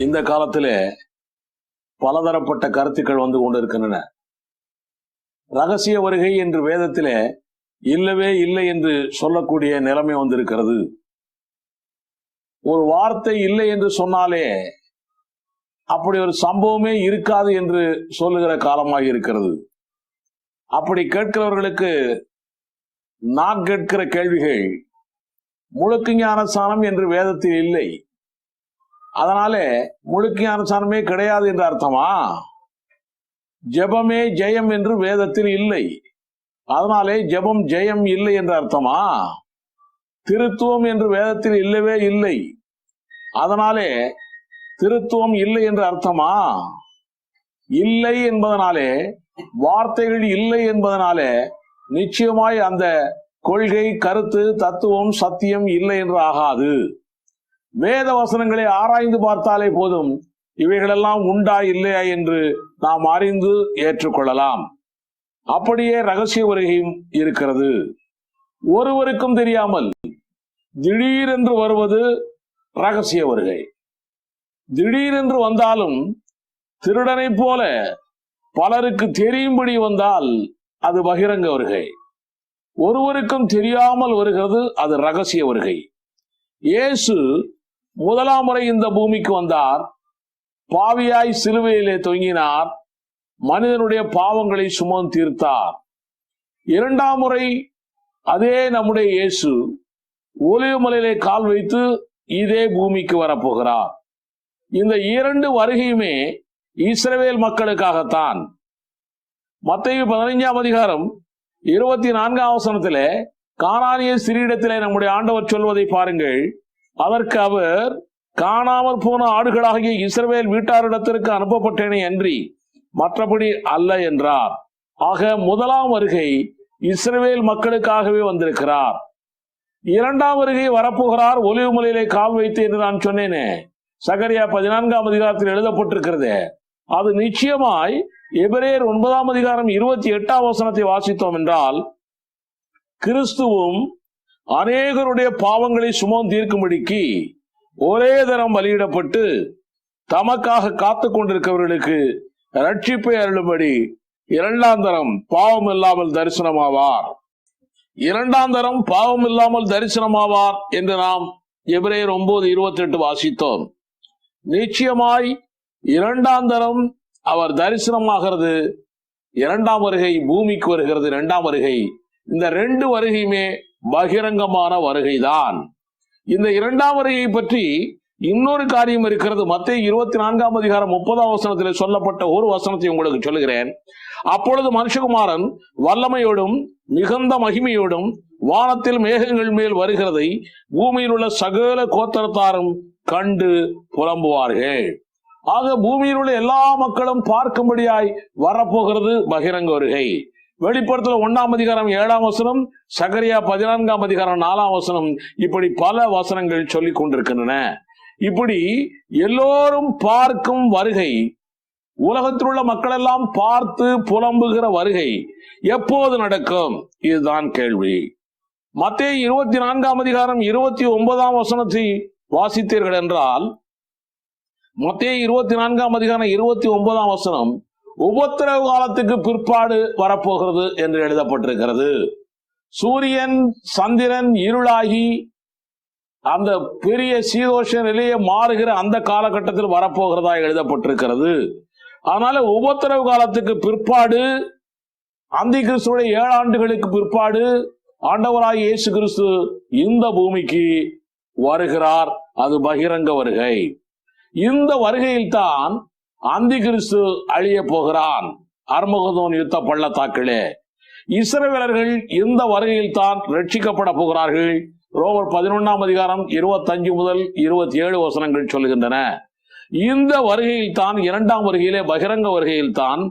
இந்த காலத்திலே பலதரப்பட்ட கருத்துக்கள் வந்து கொண்டிருக்கின்றன. ரகசிய வருகை என்று வேதத்திலே இல்லவே இல்லை என்று சொல்லக்கூடிய நிலைமை வந்திருக்கிறது. ஒரு வார்த்தை இல்லை என்று சொன்னாலே அப்படி ஒரு சம்பவமே இருக்காது என்று சொல்லுகிற காலமாக இருக்கிறது. அப்படி கேட்கிறவர்களுக்கு நான் கேட்கிற கேள்விகள் முழுக்கு ஞானஸ்தானம் என்று வேதத்தில் இல்லை. அதனாலே முழுக்க அனுசாரமே கிடையாது என்று அர்த்தமா? ஜெபமே ஜெயம் என்று வேதத்தில் இல்லை. அதனாலே ஜெபம் ஜெயம் இல்லை என்று அர்த்தமா? திருத்துவம் என்று வேதத்தில் இல்லவே இல்லை. அதனாலே திருத்துவம் இல்லை என்று அர்த்தமா? இல்லை என்பதனாலே வார்த்தைகள் இல்லை என்பதனாலே நிச்சயமாய் அந்த கொள்கை கருத்து தத்துவம் சத்தியம் இல்லை என்று ஆகாது. வேத வசனங்களை ஆராய்ந்து பார்த்தாலே போதும். இவைகளெல்லாம் உண்டா இல்லையா என்று நாம் அறிந்து ஏற்றுக்கொள்ளலாம். அப்படியே ரகசிய வருகையும் இருக்கிறது. ஒருவருக்கும் தெரியாமல் திடீரென்று வருவது ரகசிய வருகை. திடீரென்று வந்தாலும் திருடனைப் போல பலருக்கு தெரியும்படி வந்தால் அது பகிரங்க வருகை. ஒருவருக்கும் தெரியாமல் வருகிறது அது ரகசிய வருகை. இயேசு முதலாம் முறை இந்த பூமிக்கு வந்தார். பாவியாய் சிலுவையிலே தொங்கினார். மனிதனுடைய பாவங்களை சுமந்து தீர்த்தார். இரண்டாம் முறை அதே நம்முடைய இயேசு ஒலிவமலையிலே கால் வைத்து இதே பூமிக்கு வரப்போகிறார். இந்த இரண்டு வருகையுமே இஸ்ரவேல் மக்களுக்காகத்தான். மத்திய பதினைஞ்சாம் அதிகாரம் இருபத்தி நான்காம் வசனத்திலே காணானிய சிறியிடத்திலே நம்முடைய ஆண்டவர் சொல்வதை பாருங்கள். அதற்கு அவர் காணாமல் போன ஆடுகளாகிய இஸ்ரவேல் வீட்டாரிடத்திற்கு அனுப்பப்பட்டேனே அன்றி மற்றபடி அல்ல என்றார். ஆக முதலாம் வருகை இஸ்ரவேல் மக்களுக்காகவே வந்திருக்கிறார். இரண்டாம் வருகை வரப்போகிறார். ஒலிவுமலையிலே கால் வைத்து என்று நான் சொன்னேனே. சகரியா பதினான்காம் அதிகாரத்தில் எழுதப்பட்டிருக்கிறது. அது நிச்சயமாய் எபிரேயர் ஒன்பதாம் அதிகாரம் இருபத்தி எட்டாம் வசனத்தை வாசித்தோம் என்றால் கிறிஸ்துவும் அநேகருடைய பாவங்களை சுமம் தீர்க்கும்படிக்கு ஒரே தரம் பலியிடப்பட்டு தமக்காக காத்து கொண்டிருக்கிறவர்களுக்கு ரட்சிப்பை அருளும்படி இரண்டாம் தரம் பாவம் இல்லாமல் தரிசனமாவார். இரண்டாம் தரம் பாவம் இல்லாமல் தரிசனமாவார் என்று நாம் எபிரேயர் ஒன்பது இருபத்தி எட்டு வாசித்தோம். நிச்சயமாய் இரண்டாம் தரம் அவர் தரிசனமாகிறது. இரண்டாம் வருகை பூமிக்கு வருகிறது. இரண்டாம் வருகை. இந்த ரெண்டு வருகையுமே பகிரங்கமான வருகைதான். இந்த இரண்டாம் வருகையை பற்றி இன்னொரு காரியம் இருக்கிறது. மத்திய இருபத்தி நான்காம் அதிகாரம் முப்பதாம் வசனத்தில் சொல்லப்பட்ட ஒரு வசனத்தை உங்களுக்கு சொல்லுகிறேன். அப்பொழுது மனுஷகுமாரன் வல்லமையோடும் மிகுந்த மகிமையோடும் வானத்தில் மேகங்கள் மேல் வருகிறதை பூமியில் உள்ள சகல கோத்தரத்தாரும் கண்டு புலம்புவார்கள். ஆக பூமியில் உள்ள எல்லா மக்களும் பார்க்கும்படியாய் வரப்போகிறது பகிரங்க வருகை. வெளிப்படத்துல ஒன்னாம் அதிகாரம் ஏழாம் வசனம் சகரியா பதினான்காம் அதிகாரம் நாலாம் வசனம் இப்படி பல வசனங்கள் சொல்லிக் கொண்டிருக்கின்றன. இப்படி எல்லோரும் பார்க்கும் வருகை உலகத்தில் உள்ள மக்கள் எல்லாம் பார்த்து புலம்புகிற வருகை எப்போது நடக்கும்? இதுதான் கேள்வி. மத்திய இருபத்தி நான்காம் அதிகாரம் இருபத்தி ஒன்பதாம் வசனத்தை வாசித்தீர்கள் என்றால் மத்திய இருபத்தி நான்காம் அதிகாரம் இருபத்தி ஒன்பதாம் வசனம் உபத்திரவு காலத்துக்கு பிற்பாடு வரப்போகிறது என்று எழுதப்பட்டிருக்கிறது. சூரியன் சந்திரன் இருளாகி அந்த பெரிய சீதோஷ நிலையை மாறுகிற அந்த காலகட்டத்தில் வரப்போகிறதா எழுதப்பட்டிருக்கிறது. அதனால உபத்திரவு காலத்துக்கு பிற்பாடு அந்தி கிறிஸ்துடைய ஏழு ஆண்டுகளுக்கு பிற்பாடு ஆண்டவராய் இயேசு கிறிஸ்து இந்த பூமிக்கு வருகிறார் அது பகிரங்க வருகை. இந்த வருகையில் தான் அந்தி கிறிஸ்து அழிய போகிறான். அர்மகதோன் யுத்த பள்ளத்தாக்கிலே. இஸ்ரவேலர்கள் இந்த வருகையில் தான் ரட்சிக்கப்பட போகிறார்கள். ரோமர் பதினொன்னாம் அதிகாரம் இருபத்தஞ்சு முதல் இருபத்தி ஏழு வசனங்கள் சொல்லுகின்றன. இந்த வருகையில் தான் இரண்டாம் வருகையிலே பகிரங்க வருகையில் தான்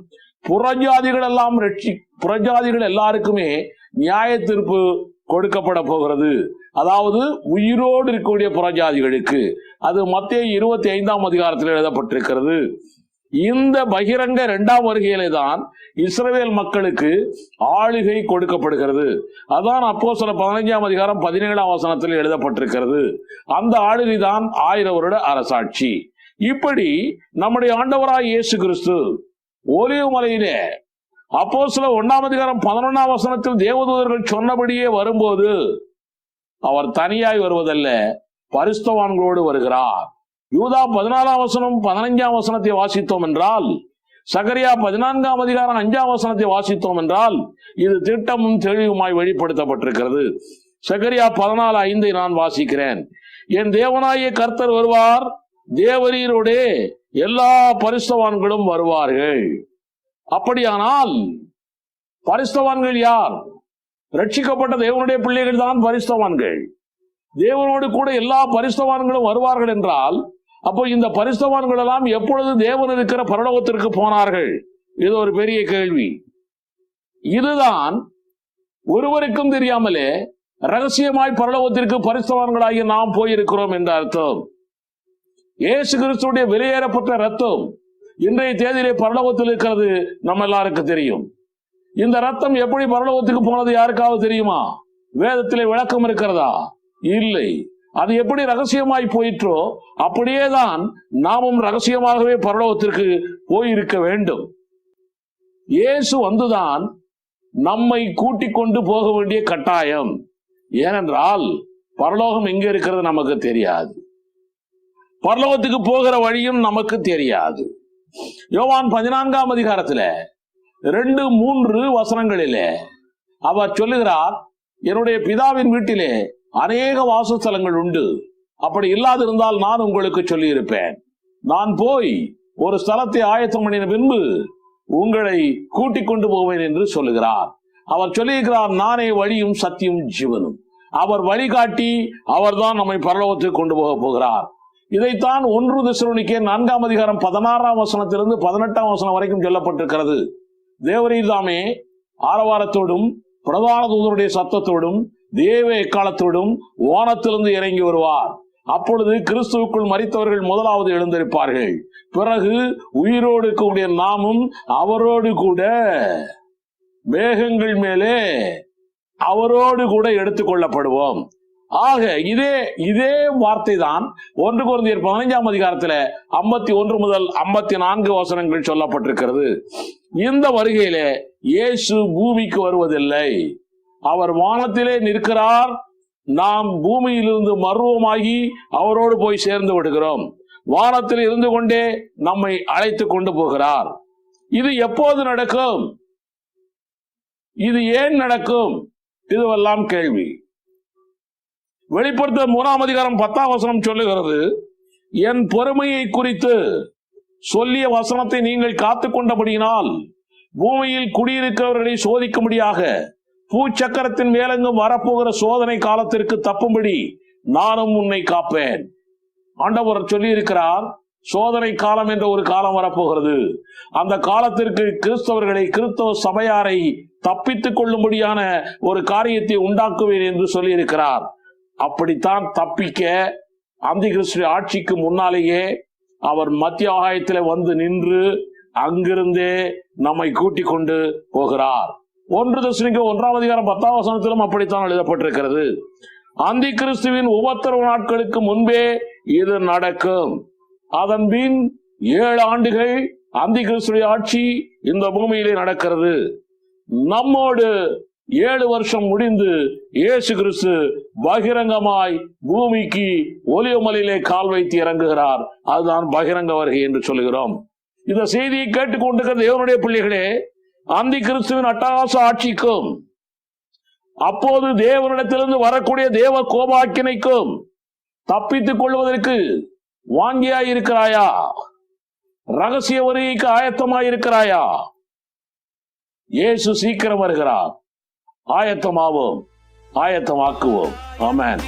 புறஜாதிகள் எல்லாம் ரட்சி புறஜாதிகள் எல்லாருக்குமே நியாய தீர்ப்பு கொடுக்கப்பட போகிறது. அதாவது உயிரோடு இருக்கக்கூடிய புறஜாதிகளுக்கு. அது மத்திய இருபத்தி ஐந்தாம் அதிகாரத்தில் எழுதப்பட்டிருக்கிறது. இந்த பகிரங்க இரண்டாம் வருகையிலே தான் இஸ்ரவேல் மக்களுக்கு ஆளுகை கொடுக்கப்படுகிறது. அதான் அப்போ சில பதினைஞ்சாம் அதிகாரம் பதினேழாம் வசனத்தில் எழுதப்பட்டிருக்கிறது. அந்த ஆளுகை தான் ஆயிரம் வருட அரசாட்சி. இப்படி நம்முடைய ஆண்டவராய் இயேசு கிறிஸ்து ஒலிவு மலையிலே அப்போ சில ஒன்னாம் அதிகாரம் பதினொன்னாம் வசனத்தில் தேவதூதர்கள் சொன்னபடியே வரும்போது அவர் தனியாய் வருவதல்ல பரிஸ்தவான்களோடு வருகிறார். யூதா பதினாலாம் வசனம் பதினஞ்சாம் வசனத்தை வாசித்தோம் என்றால் சகரியா பதினான்காம் அதிகாரம் அஞ்சாம் வசனத்தை வாசித்தோம் என்றால் இது திட்டமும் தெளிவுமாய் வெளிப்படுத்தப்பட்டிருக்கிறது. சகரியா பதினாலு ஐந்தை நான் வாசிக்கிறேன். என் தேவனாய கர்த்தர் வருவார் தேவரீரோடே எல்லா பரிசுத்தவான்களும் வருவார்கள். அப்படியானால் பரிசுத்தவான்கள் யார்? ரட்சிக்கப்பட்ட தேவனுடைய பிள்ளைகள் தான் பரிசுத்தவான்கள். தேவனோடு கூட எல்லா பரிசுத்தவான்களும் வருவார்கள் என்றால் அப்போ இந்த பரிசுத்தவான்கள் எல்லாம் எப்பொழுது தேவன் இருக்கிற பரலோகத்திற்கு போனார்கள்? இது ஒரு பெரிய கேள்வி. இதுதான் ஒருவருக்கும் தெரியாமலே ரகசியமாய் பரலோகத்திற்கு பரிசுத்தவான்களாகி நாம் போயிருக்கிறோம் என்ற அர்த்தம். இயேசு கிறிஸ்துடைய வெளியேறப்பட்ட ரத்தம் இன்றைய தேதியிலே பரலோகத்தில் இருக்கிறது நம்ம எல்லாருக்கும் தெரியும். இந்த ரத்தம் எப்படி பரலோகத்துக்கு போனது யாருக்காவது தெரியுமா? வேதத்திலே விளக்கம் இருக்கிறதா? இல்லை. அது எப்படி ரகசியமாய் போயிற்றோ அப்படியே தான் நாமும் ரகசியமாகவே பரலோகத்திற்கு போயிருக்க வேண்டும். இயேசு வந்துதான் நம்மை கூட்டிக் கொண்டு போக வேண்டிய கட்டாயம். ஏனென்றால் பரலோகம் எங்க இருக்கிறது நமக்கு தெரியாது. பரலோகத்துக்கு போகிற வழியும் நமக்கு தெரியாது. யோவான் பதினான்காம் அதிகாரத்துல ரெண்டு மூன்று வசனங்களிலே அவர் சொல்லுகிறார் என்னுடைய பிதாவின் வீட்டிலே அநேக வாசஸ்தலங்கள் உண்டு. அப்படி இல்லாதிருந்தால் நான் உங்களுக்கு சொல்லியிருப்பேன். நான் போய் ஒரு ஸ்தலத்தை ஆயத்தம் பண்ணின பின்பு உங்களை கூட்டிக் கொண்டு போவேன் என்று சொல்லுகிறார். அவர் சொல்லியிருக்கிறார் நானே வழியும் சத்தியும் ஜீவனும். அவர் வழிகாட்டி அவர்தான் நம்மை பரலோகத்துக்கு கொண்டு போக போகிறார். இதைத்தான் ஒன்று திசைக்கே நான்காம் அதிகாரம் பதினாறாம் வசனத்திலிருந்து பதினெட்டாம் வசனம் வரைக்கும் சொல்லப்பட்டிருக்கிறது. தேவரீர் தாமே ஆரவாரத்தோடும் பிரதான தூதருடைய சத்தத்தோடும் தேவ எக்காலத்தோடும் வானத்திலிருந்து இறங்கி வருவார். அப்பொழுது கிறிஸ்துவுக்குள் மறித்தவர்கள் முதலாவது எழுந்திருப்பார்கள். பிறகு உயிரோடு இருக்கக்கூடிய நாமும் அவரோடு கூட மேகங்கள் மேலே அவரோடு கூட எடுத்துக்கொள்ளப்படுவோம் ஆக இதே இதே வார்த்தை தான் ஒன்று குழந்தையர் பதினைஞ்சாம் அதிகாரத்துல ஐம்பத்தி ஒன்று முதல் ஐம்பத்தி நான்கு வசனங்கள் சொல்லப்பட்டிருக்கிறது. இந்த வருகையிலே இயேசு பூமிக்கு வருவதில்லை. அவர் வானத்திலே நிற்கிறார். நாம் பூமியிலிருந்து மர்வமாகி அவரோடு போய் சேர்ந்து விடுகிறோம். வானத்தில் இருந்து கொண்டே நம்மை அழைத்து கொண்டு போகிறார். இது எப்போது நடக்கும்? இது ஏன் நடக்கும்? இதுவெல்லாம் கேள்வி. வெளிப்படுத்த மூணாம் அதிகாரம் பத்தாம் வசனம் சொல்லுகிறது என் பொறுமையை குறித்து சொல்லிய வசனத்தை நீங்கள் காத்து கொண்டபடியினால் பூமியில் குடியிருக்கிறவர்களை சோதிக்கும்படியாக பூச்சக்கரத்தின் மேலெங்கும் வரப்போகிற சோதனை காலத்திற்கு தப்பும்படி நானும் உன்னை காப்பேன். ஆண்டவர் சொல்லி இருக்கிறார் சோதனை காலம் என்ற ஒரு காலம் வரப்போகிறது. அந்த காலத்திற்கு கிறிஸ்தவர்களை கிறிஸ்தவ சபையாரை தப்பித்துக் கொள்ளும்படியான ஒரு காரியத்தை உண்டாக்குவேன் என்று சொல்லியிருக்கிறார். அப்படித்தான் தப்பிக்க அந்தி கிறிஸ்துடைய ஆட்சிக்கு முன்னாலேயே அவர் மத்திய ஆகாயத்தில் வந்து நின்று அங்கிருந்தே நம்மை கூட்டிக் கொண்டு போகிறார். ஒன்று தசனிக்கு ஒன்றாம் அதிகாரம் பத்தாம் வசனத்திலும் அப்படித்தான் எழுதப்பட்டிருக்கிறது. அந்தி கிறிஸ்துவின் உபத்திரவு நாட்களுக்கு முன்பே இது நடக்கும். அதன் பின் ஏழு ஆண்டுகள் அந்தி கிறிஸ்துடைய ஆட்சி இந்த பூமியிலே நடக்கிறது. நம்மோடு ஏழு வருஷம் முடிந்து இயேசு கிறிஸ்து பகிரங்கமாய் பூமிக்கு ஒலியமலையிலே கால் வைத்து இறங்குகிறார். அதுதான் பகிரங்க வருகை என்று சொல்லுகிறோம். இந்த செய்தியை கேட்டுக்கொண்டிருக்கிற தேவனுடைய பிள்ளைகளே அந்தி கிறிஸ்துவின் அட்டகாச ஆட்சிக்கும் அப்போது தேவனிடத்திலிருந்து வரக்கூடிய தேவ கோபாக்கினைக்கும் தப்பித்துக் கொள்வதற்கு வாங்கியாயிருக்கிறாயா? ரகசிய வருகைக்கு ஆயத்தமாயிருக்கிறாயா? இயேசு சீக்கிரம் வருகிறார். ஆயத்தமாவோம் ஆயத்தமாக்குவோம். ஆமேன்.